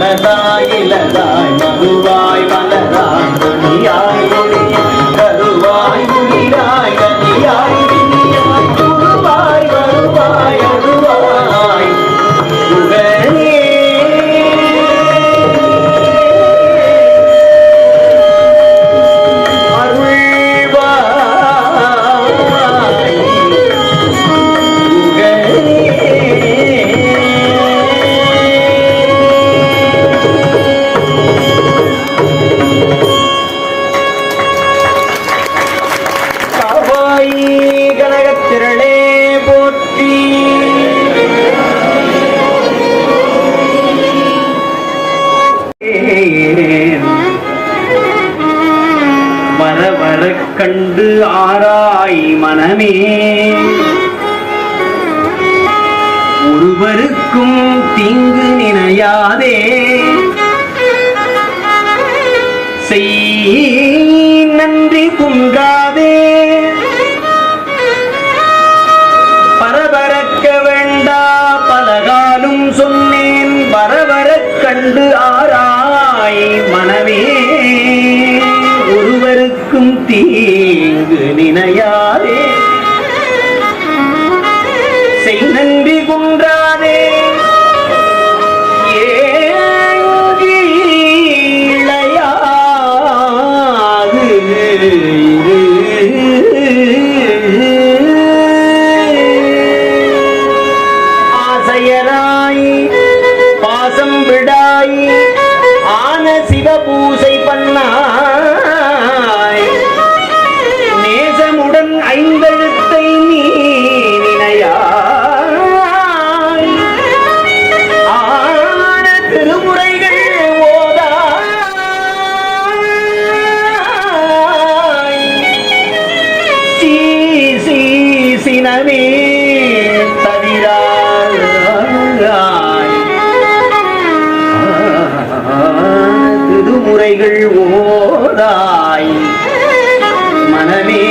மலதாய் இலதாய் மதுவாய் மலராய் மணியாய் காவாயி கனகத்திரளே போற்றி வர கண்டு ஆராய் மனமே. ஒருவருக்கும் தீங்கு நினையாதே. கண்டு ஆராய் மனமே. ஒருவருக்கும் தீங்கு நினையாதே. செய் நன்றி குன்றாதே. ஏங்கி ஆசையராய் பாசம் விடாய். ஆன சிவ பூசை பண்ணாய். நேசமுடன் ஐந்தெழுத்தை நீ நினையாய். ஆன திருமுறைகள் ஓதாய். சீ சீ சினமே. குறைகள் ஓதாய் மனமே.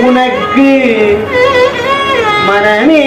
உனக்கு மனமே.